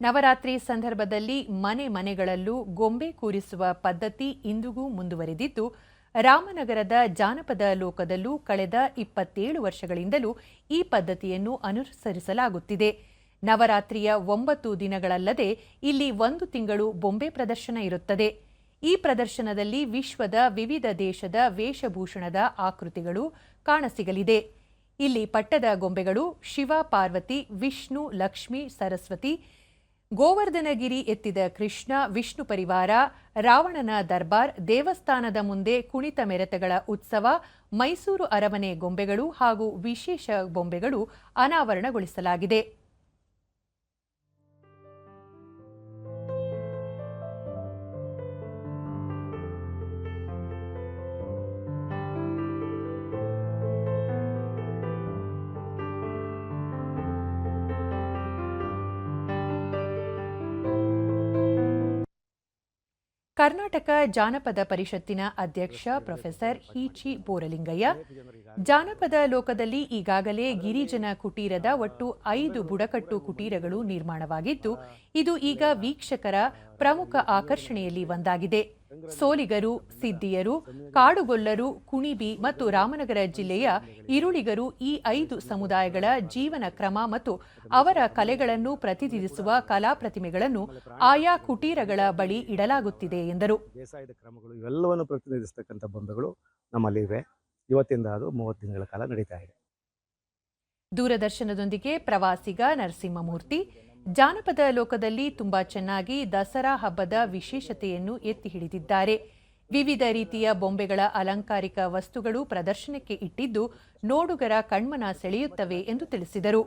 ನವರಾತ್ರಿ ಸಂದರ್ಭದಲ್ಲಿ ಮನೆ ಮನೆಗಳಲ್ಲೂ ಗೊಂಬೆ ಕೂರಿಸುವ ಪದ್ಧತಿ ಇಂದಿಗೂ ಮುಂದುವರೆದಿದ್ದು, ರಾಮನಗರದ ಜಾನಪದ ಲೋಕದಲ್ಲೂ ಕಳೆದ ಇಪ್ಪತ್ತೇಳು ವರ್ಷಗಳಿಂದಲೂ ಈ ಪದ್ಧತಿಯನ್ನು ಅನುಸರಿಸಲಾಗುತ್ತಿದೆ. ನವರಾತ್ರಿಯ ಒಂಬತ್ತು ದಿನಗಳಲ್ಲದೆ ಇಲ್ಲಿ ಒಂದು ತಿಂಗಳು ಬೊಂಬೆ ಪ್ರದರ್ಶನ ಇರುತ್ತದೆ. ಈ ಪ್ರದರ್ಶನದಲ್ಲಿ ವಿಶ್ವದ ವಿವಿಧ ದೇಶದ ವೇಷಭೂಷಣದ ಆಕೃತಿಗಳು ಕಾಣಸಿಗಲಿದೆ. ಇಲ್ಲಿ ಪಟ್ಟದ ಗೊಂಬೆಗಳು ಶಿವ, ಪಾರ್ವತಿ, ವಿಷ್ಣು, ಲಕ್ಷ್ಮಿ, ಸರಸ್ವತಿ ಗೋವರ್ಧನಗಿರಿ ಎತ್ತಿದ ಕೃಷ್ಣ, ವಿಷ್ಣು ಪರಿವಾರ, ರಾವಣನ ದರ್ಬಾರ್, ದೇವಸ್ಥಾನದ ಮುಂದೆ ಕುಣಿತ ಮೆರೆತಗಳ ಉತ್ಸವ, ಮೈಸೂರು ಅರಮನೆ ಗೊಂಬೆಗಳು ಹಾಗೂ ವಿಶೇಷ ಬೊಂಬೆಗಳು ಅನಾವರಣಗೊಳಿಸಲಾಗಿದೆ. ಕರ್ನಾಟಕ ಜಾನಪದ ಪರಿಷತ್ತಿನ ಅಧ್ಯಕ್ಷ ಪ್ರೊಫೆಸರ್ ಹೀಚಿ ಬೋರಲಿಂಗಯ್ಯ, ಜಾನಪದ ಲೋಕದಲ್ಲಿ ಈಗಾಗಲೇ ಗಿರಿಜನ ಕುಟೀರದ ಒಟ್ಟು ಐದು ಬುಡಕಟ್ಟು ಕುಟೀರಗಳು ನಿರ್ಮಾಣವಾಗಿದ್ದು, ಇದು ಈಗ ವೀಕ್ಷಕರ ಪ್ರಮುಖ ಆಕರ್ಷಣೆಯಲ್ಲಿ ಒಂದಾಗಿದೆ. ಸೋಲಿಗರು ಸಿದ್ದಿಯರು ಕಾಡುಗೊಲ್ಲರು ಕುಣಿಬಿ ಮತ್ತು ರಾಮನಗರ ಜಿಲ್ಲೆಯ ಇರುಳಿಗರು ಈ ಐದು ಸಮುದಾಯಗಳ ಜೀವನ ಕ್ರಮ ಮತ್ತು ಅವರ ಕಲೆಗಳನ್ನು ಪ್ರತಿನಿಧಿಸುವ ಕಲಾ ಪ್ರತಿಮೆಗಳನ್ನು ಆಯಾ ಕುಟೀರಗಳ ಬಳಿ ಇಡಲಾಗುತ್ತಿದೆ ಎಂದರು. ಬೇಸಾಯದ ಕ್ರಮಗಳು ಇವೆಲ್ಲವನ್ನು ಪ್ರತಿನಿಧಿಸತಕ್ಕಂಥ ಬೊಂಬೆಗಳು ನಮ್ಮಲ್ಲಿ ಇವೆ. ಇವತ್ತಿಂದ ಅದು ಮೂವತ್ತು ದಿನಗಳ ಕಾಲ ನಡೀತಾ ಇದೆ. ದೂರದರ್ಶನದೊಂದಿಗೆ ಪ್ರವಾಸಿಗ ನರಸಿಂಹಮೂರ್ತಿ ಜಾನಪದ ಲೋಕದಲ್ಲಿ ತುಂಬಾ ಚೆನ್ನಾಗಿ ದಸರಾ ಹಬ್ಬದ ವಿಶೇಷತೆಯನ್ನು ಎತ್ತಿ ಹಿಡಿದಿದ್ದಾರೆ. ವಿವಿಧ ರೀತಿಯ ಬೊಂಬೆಗಳ ಅಲಂಕಾರಿಕ ವಸ್ತುಗಳು ಪ್ರದರ್ಶನಕ್ಕೆ ಇಟ್ಟಿದ್ದು ನೋಡುಗರ ಕಣ್ಮನ ಸೆಳೆಯುತ್ತವೆ ಎಂದು ತಿಳಿಸಿದರು.